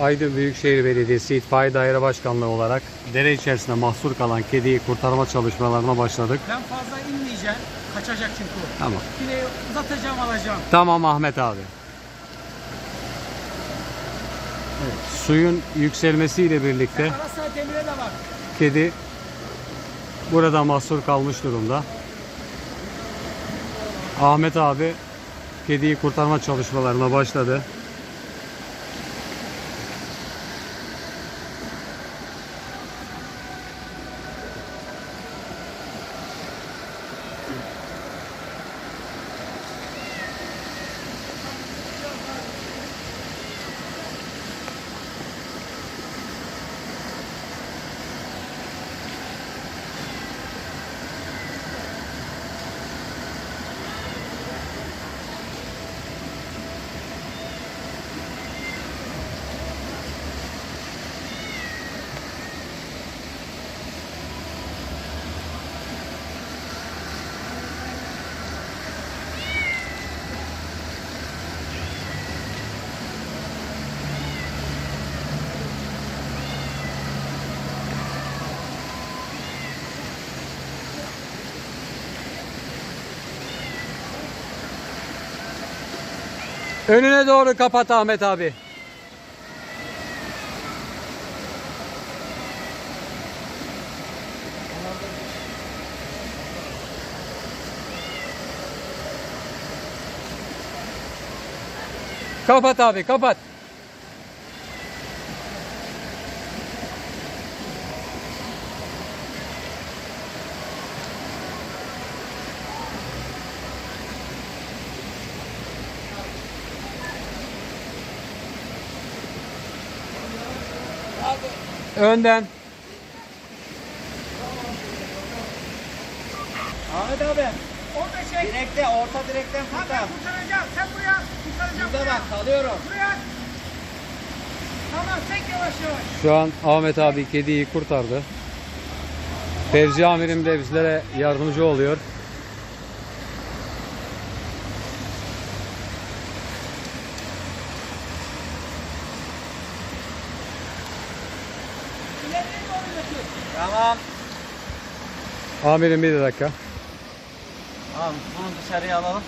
Aydın Büyükşehir Belediyesi İtfaiye Daire Başkanlığı olarak dere içerisinde mahsur kalan kediyi kurtarma çalışmalarına başladık. Ben fazla inmeyeceğim. Kaçacak çünkü o. Tamam. Yine uzatacağım alacağım. Tamam Ahmet abi. Evet, suyun yükselmesiyle birlikte demire de bak. kedi burada mahsur kalmış durumda. Ahmet abi kediyi kurtarma çalışmalarına başladı. Önüne doğru kapat Ahmet abi. Kapat abi kapat. Önden. Ahmet abi Orada şey. direkte orta direkten kurtar. ben kurtaracağım. Sen buraya. Kurtaracağım. Burada bak kalıyorum. Buraya. Tamam çek yavaş yavaş. Şu an Ahmet abi kediyi kurtardı. Tercih amirim de bizlere yardımcı oluyor. Tamam. Amirim bir dakika. Tamam bunu dışarıya alalım.